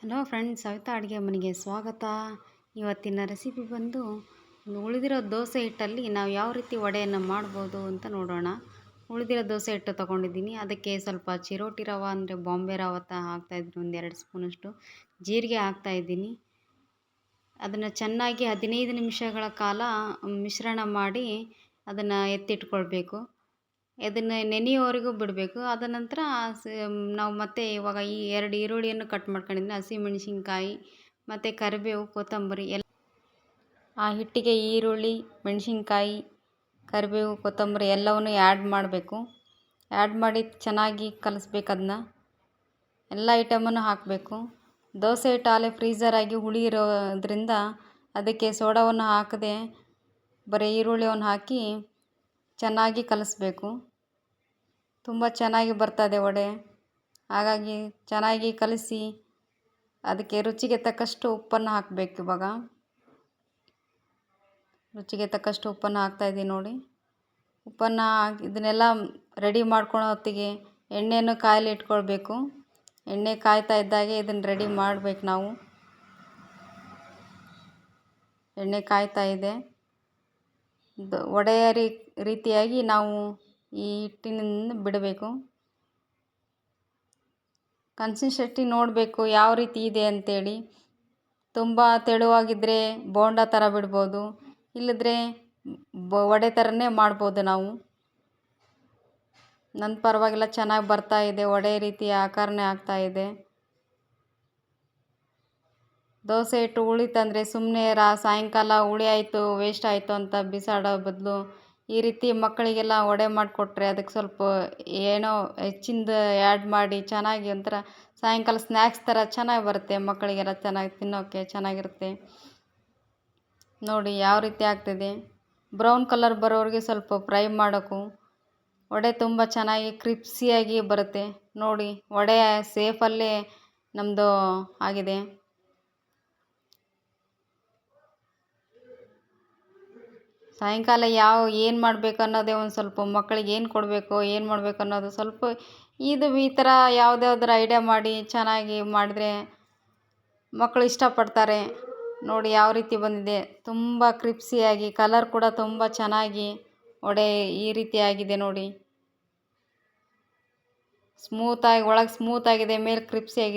Hello friends, Savita ಅಡುಗೆ ಮನೆಗೆ ಸ್ವಾಗತ. ಇವತ್ತಿನ ರೆಸಿಪಿ ಬಂದು ಉಳಿದಿರೋ ದೋಸೆ ಹಿಟ್ಟಲ್ಲಿ ನಾವು ಯಾವ ರೀತಿ ವಡೆಯನ್ನು ಮಾಡ್ಬೋದು ಅಂತ ನೋಡೋಣ. ಉಳಿದಿರೋ ದೋಸೆ ಹಿಟ್ಟು ತೊಗೊಂಡಿದ್ದೀನಿ. ಅದಕ್ಕೆ ಸ್ವಲ್ಪ ಚಿರೋಟಿ ರವೆ ಅಂದರೆ ಬಾಂಬೆ ರವೆ ಹಾಕ್ತಾಯಿದ್ದೀನಿ ಒಂದು ಎರಡು ಸ್ಪೂನಷ್ಟು. ಜೀರಿಗೆ ಹಾಕ್ತಾಯಿದ್ದೀನಿ ಅದನ್ನು ಚೆನ್ನಾಗಿ ಹದಿನೈದು ನಿಮಿಷಗಳ ಕಾಲ ಮಿಶ್ರಣ ಮಾಡಿ ಅದನ್ನು ಎತ್ತಿಟ್ಕೊಳ್ಬೇಕು. ಅದನ್ನು ನೆನೆಯೋವರೆಗೂ ಬಿಡಬೇಕು. ಅದ ನಂತರ ನಾವು ಮತ್ತೆ ಇವಾಗ ಈ ಎರಡು ಈರುಳ್ಳಿಯನ್ನು ಕಟ್ ಮಾಡ್ಕೊಂಡಿದ್ದೀನಿ ಹಸಿಮೆಣ್ಸಿನ್ಕಾಯಿ, ಮತ್ತು ಕರಿಬೇವು, ಕೊತ್ತಂಬರಿ ಎಲ್ಲ ಆ ಹಿಟ್ಟಿಗೆ ಈರುಳ್ಳಿ, ಮೆಣಸಿನ್ಕಾಯಿ, ಕರಿಬೇವು, ಕೊತ್ತಂಬರಿ ಎಲ್ಲವನ್ನು ಆ್ಯಡ್ ಮಾಡಬೇಕು. ಆ್ಯಡ್ ಮಾಡಿ ಚೆನ್ನಾಗಿ ಕಲಿಸ್ಬೇಕು ಅದನ್ನ ಎಲ್ಲ ಐಟಮನ್ನು ಹಾಕಬೇಕು. ದೋಸೆ ಹಿಟ್ಟು ಆಲೆ ಫ್ರೀಝರಾಗಿ ಹುಳಿ ಇರೋದ್ರಿಂದ ಅದಕ್ಕೆ ಸೋಡಾವನ್ನು ಹಾಕದೆ ಬರೀ ಈರುಳ್ಳಿಯನ್ನು ಹಾಕಿ ಚೆನ್ನಾಗಿ ಕಲಿಸ್ಬೇಕು. ತುಂಬ ಚೆನ್ನಾಗಿ ಬರ್ತದೆ ವಡೆ. ಹಾಗಾಗಿ ಚೆನ್ನಾಗಿ ಕಲಿಸಿ, ಅದಕ್ಕೆ ರುಚಿಗೆ ತಕ್ಕಷ್ಟು ಉಪ್ಪನ್ನು ಹಾಕಬೇಕು ಇವಾಗ. ರುಚಿಗೆ ತಕ್ಕಷ್ಟು ಉಪ್ಪನ್ನು ಹಾಕ್ತಾಯಿದ್ದೀನಿ ನೋಡಿ. ಉಪ್ಪನ್ನು ಇದನ್ನೆಲ್ಲ ರೆಡಿ ಮಾಡ್ಕೊಳೋ ಹೊತ್ತಿಗೆ ಎಣ್ಣೆಯನ್ನು ಕಾಯಲ್ಲಿ ಇಟ್ಕೊಳ್ಬೇಕು. ಎಣ್ಣೆ ಕಾಯ್ತಾ ಇದ್ದಾಗೆ ಇದನ್ನು ರೆಡಿ ಮಾಡ್ಬೇಕು ನಾವು. ಎಣ್ಣೆ ಕಾಯ್ತಾ ಇದೆ. ವಡೆಯ ರೀತಿಯಾಗಿ ನಾವು ಈ ಹಿಟ್ಟಿನಿಂದ ಬಿಡಬೇಕು. ಕನ್ಸಿಸ್ಟೆನ್ಸಿ ನೋಡಬೇಕು ಯಾವ ರೀತಿ ಇದೆ ಅಂತೇಳಿ. ತುಂಬ ತೆಳುವಾಗಿದ್ದರೆ ಬೋಂಡ ಥರ ಬಿಡ್ಬೋದು. ಇಲ್ಲದ್ರೆ ವಡೆ ಥರನೇ ಮಾಡ್ಬೋದು ನಾವು. ನನ್ನ ಪರವಾಗಿಲ್ಲ, ಚೆನ್ನಾಗಿ ಬರ್ತಾ ಇದೆ ವಡೆ ರೀತಿಯ ಆಕಾರನೇ ಆಗ್ತಾ ಇದೆ. ದೋಸೆ ಹಿಟ್ಟು ಉಳಿತಂದರೆ ಸುಮ್ಮನೆ ರಾ, ಸಾಯಂಕಾಲ ಉಳಿ ಆಯಿತು ವೇಸ್ಟ್ ಆಯಿತು ಅಂತ ಬಿಸಾಡೋ ಬದಲು ಈ ರೀತಿ ಮಕ್ಕಳಿಗೆಲ್ಲ ವಡೆ ಮಾಡಿಕೊಟ್ರೆ ಅದಕ್ಕೆ ಸ್ವಲ್ಪ ಏನೋ ಹೆಚ್ಚಿಂದ ಆ್ಯಡ್ ಮಾಡಿ ಚೆನ್ನಾಗಿ ಒಂಥರ ಸಾಯಂಕಾಲ ಸ್ನ್ಯಾಕ್ಸ್ ಥರ ಚೆನ್ನಾಗಿ ಬರುತ್ತೆ, ಮಕ್ಕಳಿಗೆಲ್ಲ ಚೆನ್ನಾಗಿ ತಿನ್ನೋಕ್ಕೆ ಚೆನ್ನಾಗಿರುತ್ತೆ. ನೋಡಿ ಯಾವ ರೀತಿ ಆಗ್ತಿದೆ. ಬ್ರೌನ್ ಕಲರ್ ಬರೋರಿಗೆ ಸ್ವಲ್ಪ ಫ್ರೈ ಮಾಡೋಕು. ವಡೆ ತುಂಬ ಚೆನ್ನಾಗಿ ಕ್ರಿಪ್ಸಿಯಾಗಿ ಬರುತ್ತೆ. ನೋಡಿ ವಡೆ ಸೇಫಲ್ಲೇ ನಮ್ಮದು ಆಗಿದೆ. ಸಾಯಂಕಾಲ ಯಾವ ಏನು ಮಾಡಬೇಕು ಅನ್ನೋದೇ ಒಂದು ಸ್ವಲ್ಪ ಮಕ್ಕಳಿಗೆ ಏನು ಕೊಡಬೇಕು, ಏನು ಮಾಡಬೇಕು ಅನ್ನೋದು ಸ್ವಲ್ಪ ಇದು ಈ ಥರ ಯಾವುದಾದ್ರು ಐಡಿಯಾ ಮಾಡಿ ಚೆನ್ನಾಗಿ ಮಾಡಿದ್ರೆ ಮಕ್ಕಳು ಇಷ್ಟಪಡ್ತಾರೆ. ನೋಡಿ ಯಾವ ರೀತಿ ಬಂದಿದೆ. ತುಂಬ ಕ್ರಿಪ್ಸಿಯಾಗಿ ಕಲರ್ ಕೂಡ ತುಂಬ ಚೆನ್ನಾಗಿ ಒಡೆ ಈ ರೀತಿ ಆಗಿದೆ ನೋಡಿ. ಸ್ಮೂತಾಗಿ ಒಳಗೆ ಸ್ಮೂತಾಗಿದೆ ಮೇಲೆ ಕ್ರಿಪ್ಸಿಯಾಗಿ